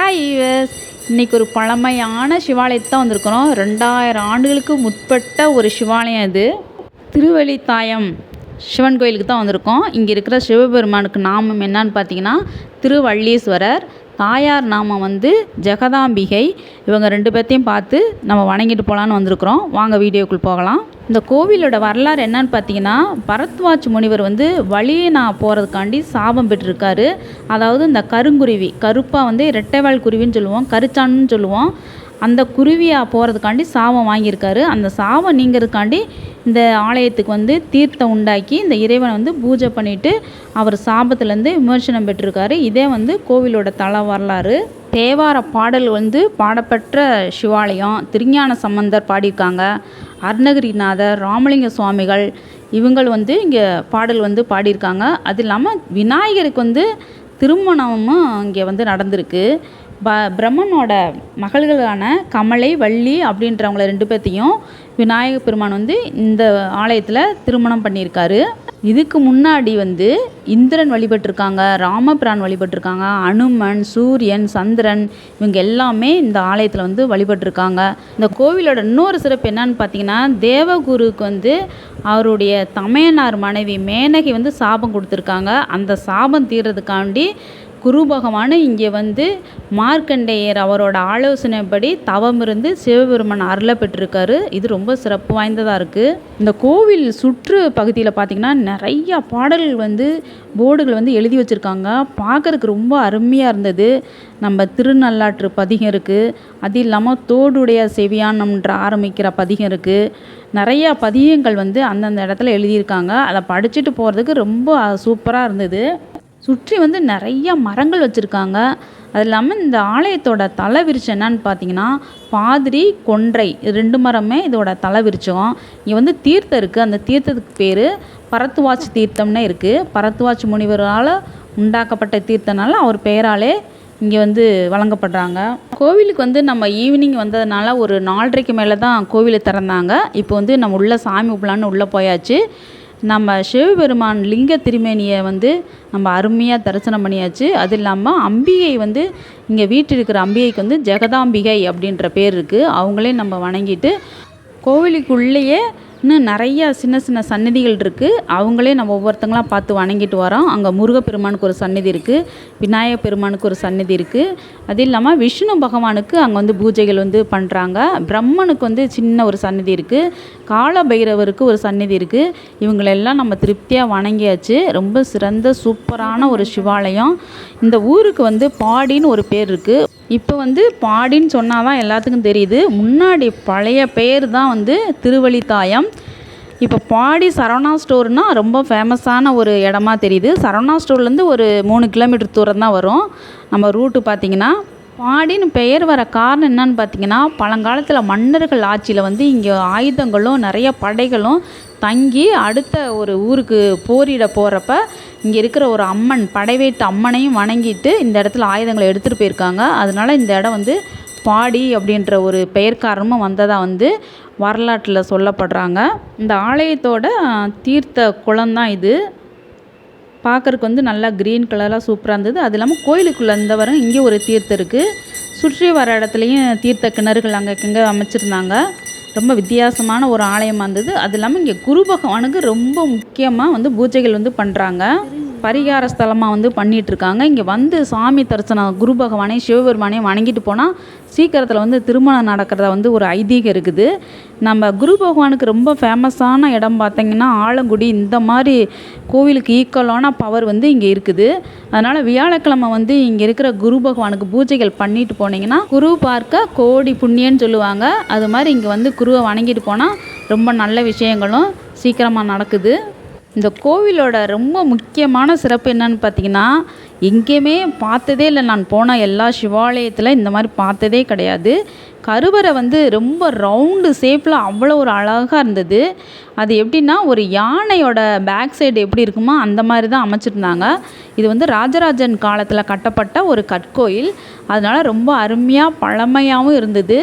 Hi US இன்றைக்கி ஒரு பழமையான சிவாலயத்தை தான் வந்திருக்கிறோம். ரெண்டாயிரம் ஆண்டுகளுக்கு முற்பட்ட ஒரு சிவாலயம் இது. திருவழித்தாயம் சிவன் கோயிலுக்கு தான் வந்திருக்கோம். இங்கே இருக்கிற சிவபெருமானுக்கு நாமம் என்னன்னு பார்த்தீங்கன்னா திருவள்ளீஸ்வரர். தாயார் நாமம் வந்து ஜெகதாம்பிகை. இவங்க ரெண்டு பேர்த்தையும் பார்த்து நம்ம வணங்கிட்டு போகலான்னு வந்திருக்கிறோம். வாங்க வீடியோக்குள் போகலாம். இந்த கோவிலோட வரலாறு என்னன்னு பார்த்தீங்கன்னா பரத்வாஜ் முனிவர் வந்து வழினா போகிறதுக்காண்டி சாபம் பெற்றிருக்காரு. அதாவது இந்த கருங்குருவி கருப்பாக வந்து ரெட்டைவால் குருவின்னு சொல்லுவோம் கருச்சான்னு சொல்லுவோம். அந்த குருவியாக போகிறதுக்காண்டி சாபம் வாங்கியிருக்காரு. அந்த சாபம் நீங்கிறதுக்காண்டி இந்த ஆலயத்துக்கு வந்து தீர்த்தம் உண்டாக்கி இந்த இறைவனை வந்து பூஜை பண்ணிவிட்டு அவர் சாபத்துலேருந்து விமர்சனம் பெற்றிருக்காரு. இதே வந்து கோவிலோட தல வரலாறு. தேவார பாடல் வந்து பாடப்பெற்ற சிவாலயம் திருஞான சம்பந்தர் பாடியிருக்காங்க. அருணகிரிநாதர் ராமலிங்க சுவாமிகள் இவங்கள் வந்து இங்கே பாடல் வந்து பாடியிருக்காங்க. அது இல்லாமல் விநாயகருக்கு வந்து திருமணமும் இங்கே வந்து நடந்திருக்கு. ப பிரம்மனோட மகள்களான கமலை வள்ளி அப்படின்றவங்கள ரெண்டு பேர்த்தையும் விநாயகர் பெருமான் வந்து இந்த ஆலயத்தில் திருமணம் பண்ணியிருக்காரு. இதுக்கு முன்னாடி வந்து இந்திரன் வழிபட்டிருக்காங்க ராமபிரான் வழிபட்டிருக்காங்க அனுமன் சூரியன் சந்திரன் இவங்க எல்லாமே இந்த ஆலயத்தில் வந்து வழிபட்டிருக்காங்க. இந்த கோவிலோட இன்னொரு சிறப்பு என்னன்னு பார்த்தீங்கன்னா தேவகுருக்கு வந்து அவருடைய தமையனார் மனைவி மேனகி வந்து சாபம் கொடுத்துருக்காங்க. அந்த சாபம் தீர்றதுக்காண்டி குரு பகவான் இங்கே வந்து மார்க்கண்டேயர் அவரோட ஆலோசனைப்படி தவம் இருந்து சிவபெருமன் அருளை பெற்றிருக்காரு. இது ரொம்ப சிறப்பு வாய்ந்ததாக இருக்குது இந்த கோவில் சுற்று பகுதியில் பார்த்திங்கன்னா நிறையா பாடல்கள் வந்து போர்டுகள் வந்து எழுதி வச்சுருக்காங்க. பார்க்குறதுக்கு ரொம்ப அருமையாக இருந்தது. நம்ம திருநள்ளாற்று பதிகம் இருக்குது அது இல்லாமல் தோடுடைய செவியானம்ன்ற ஆரம்பிக்கிற பதிகம் இருக்குது நிறையா பதியங்கள் வந்து அந்தந்த இடத்துல எழுதியிருக்காங்க. அதை படிச்சுட்டு போகிறதுக்கு ரொம்ப சூப்பராக இருந்தது. சுற்றி வந்து நிறைய மரங்கள் வச்சுருக்காங்க. அது இல்லாமல் இந்த ஆலயத்தோட தலை விரிச்சம் என்னன்னு பார்த்தீங்கன்னா பாதிரி கொன்றை இது ரெண்டு மரமே இதோட தலை விரிச்சம் இங்கே வந்து தீர்த்தம் இருக்குது அந்த தீர்த்தத்துக்கு பேர் பரத்துவாச்சி தீர்த்தம்னே இருக்குது பரத்துவாச்சி முனிவரால் உண்டாக்கப்பட்ட தீர்த்தனால அவர் பெயராலே இங்கே வந்து வழங்கப்படுறாங்க. கோவிலுக்கு வந்து நம்ம ஈவினிங் வந்ததுனால ஒரு நாலரைக்கு மேலே தான் கோவிலை திறந்தாங்க. இப்போ வந்து நம்ம உள்ளே சாமி கும்பிடலான்னு உள்ளே போயாச்சு. நம்ம சிவபெருமான் லிங்க திருமேனியை வந்து நம்ம அருமையாக தரிசனம் பண்ணியாச்சு. அது இல்லாமல் அம்பிகை வந்து இங்கே வீட்டில் இருக்கிற அம்பிகைக்கு வந்து ஜெகதாம்பிகை அப்படின்ற பேர் இருக்குது அவங்களே நம்ம வணங்கிட்டு கோவிலுக்குள்ளேயே இன்னும் நிறையா சின்ன சின்ன சன்னதிகள் இருக்குது அவங்களே நம்ம ஒவ்வொருத்தங்களாம் பார்த்து வணங்கிட்டு வரோம். அங்கே முருகப்பெருமானுக்கு ஒரு சன்னதி இருக்குது விநாயக பெருமானுக்கு ஒரு சன்னதி இருக்குது அது இல்லாமல் விஷ்ணு பகவானுக்கு அங்கே வந்து பூஜைகள் வந்து பண்ணுறாங்க பிரம்மனுக்கு வந்து சின்ன ஒரு சன்னதி இருக்குது கால பைரவருக்கு ஒரு சன்னதி இருக்குது இவங்களெல்லாம் நம்ம திருப்தியாக வணங்கியாச்சு. ரொம்ப சிறந்த சூப்பரான ஒரு சிவாலயம். இந்த ஊருக்கு வந்து பாடின்னு ஒரு பேர் இருக்குது இப்போ வந்து பாடின்னு சொன்னால் தான் எல்லாத்துக்கும் தெரியுது. முன்னாடி பழைய பேர் தான் வந்து திருவழித்தாயம் இப்போ பாடி சரவணா ஸ்டோர்னால் ரொம்ப ஃபேமஸான ஒரு இடமா தெரியுது. சரவணா ஸ்டோர்லேருந்து ஒரு மூணு கிலோமீட்டர் தூரம் தான் வரும். நம்ம ரூட்டு பார்த்திங்கன்னா பாடின்னு பெயர் வர காரணம் என்னன்னு பார்த்தீங்கன்னா பழங்காலத்தில் மன்னர்கள் ஆட்சியில் வந்து இங்கே ஆயுதங்களும் நிறைய படைகளும் தங்கி அடுத்த ஒரு ஊருக்கு போரிட போகிறப்ப இங்கே இருக்கிற ஒரு அம்மன் படைவேட்டு அம்மனையும் வணங்கிட்டு இந்த இடத்துல ஆயுதங்களை எடுத்துகிட்டு போயிருக்காங்க. அதனால இந்த இடம் வந்து பாடி அப்படின்ற ஒரு பெயர் காரணமும் வந்ததாக வந்து வரலாற்றில் சொல்லப்படுறாங்க. இந்த ஆலயத்தோட தீர்த்த குளம் தான் இது. பார்க்குறக்கு வந்து நல்லா க்ரீன் கலராக சூப்பராக இருந்தது. அது இல்லாமல் கோயிலுக்குள்ளே இருந்த வர இங்கே ஒரு தீர்த்தம் இருக்குது சுற்றி வர இடத்துலையும் தீர்த்த கிணறுகள் அங்கே இங்கே அமைச்சிருந்தாங்க. ரொம்ப வித்தியாசமான ஒரு ஆலயமாக இருந்தது அது இல்லாமல் இங்கே குரு பகவானுக்கு ரொம்ப முக்கியமாக வந்து பூஜைகள் வந்து பண்ணுறாங்க பரிகார ஸ்தலமாக வந்து பண்ணிகிட்ருக்காங்க இங்கே வந்து சாமி தரிசனம் குரு பகவானையும் சிவபெருமானையும் வணங்கிட்டு போனால் சீக்கிரத்தில் வந்து திருமணம் நடக்கிறத வந்து ஒரு ஐதீகம் இருக்குது. நம்ம குரு பகவானுக்கு ரொம்ப ஃபேமஸான இடம் பார்த்திங்கன்னா ஆலங்குடி. இந்த மாதிரி கோவிலுக்கு ஈக்குவலான பவர் வந்து இங்கே இருக்குது. அதனால் வியாழக்கிழமை வந்து இங்கே இருக்கிற குரு பகவானுக்கு பூஜைகள் பண்ணிட்டு போனீங்கன்னா குரு பார்க்க கோடி புண்ணியன்னு சொல்லுவாங்க. அது மாதிரி இங்கே வந்து குருவை வணங்கிட்டு போனால் ரொம்ப நல்ல விஷயங்களும் சீக்கிரமாக நடக்குது. இந்த கோவிலோட ரொம்ப முக்கியமான சிறப்பு என்னன்னு பார்த்தீங்கன்னா எங்கேயுமே பார்த்ததே இல்லை. நான் போன எல்லா சிவாலயத்தில் இந்த மாதிரி பார்த்ததே கிடையாது. கருவறை வந்து ரொம்ப ரவுண்டு ஷேப்பில் அவ்வளோ ஒரு அழகாக இருந்தது. அது எப்படின்னா ஒரு யானையோட பேக் சைடு எப்படி இருக்குமோ அந்த மாதிரி தான் அமைச்சிருந்தாங்க. இது வந்து ராஜராஜன் காலத்தில் கட்டப்பட்ட ஒரு கற்கோயில். அதனால் ரொம்ப அருமையாக பழமையாகவும் இருந்தது.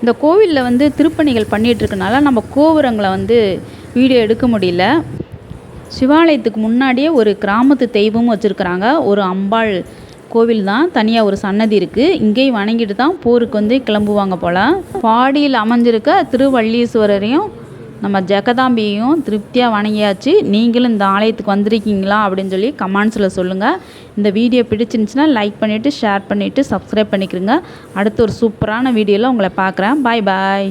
இந்த கோவிலில் வந்து திருப்பணிகள் பண்ணிகிட்ருக்கனால நம்ம கோபுரங்களை வந்து வீடியோ எடுக்க முடியல. சிவாலயத்துக்கு முன்னாடியே ஒரு கிராமத்து தெய்வமும் வச்சுருக்குறாங்க. ஒரு அம்பாள் கோவில் தான். தனியாக ஒரு சன்னதி இருக்குது இங்கேயும் வணங்கிட்டு தான் போருக்கு வந்து கிளம்புவாங்க போல். பாடியில் அமைஞ்சிருக்க திருவள்ளீஸ்வரரையும் நம்ம ஜெகதாம்பியையும் திருப்தியாக வணங்கியாச்சு. நீங்களும் இந்த ஆலயத்துக்கு வந்திருக்கீங்களா அப்படின்னு சொல்லி கமெண்ட்ஸில் சொல்லுங்கள் இந்த வீடியோ பிடிச்சிருந்துச்சுன்னா லைக் பண்ணிவிட்டு ஷேர் பண்ணிவிட்டு சப்ஸ்கிரைப் பண்ணிக்கிறங்க அடுத்து ஒரு சூப்பரான வீடியோவில் உங்களை பார்க்குறேன். பாய் பாய்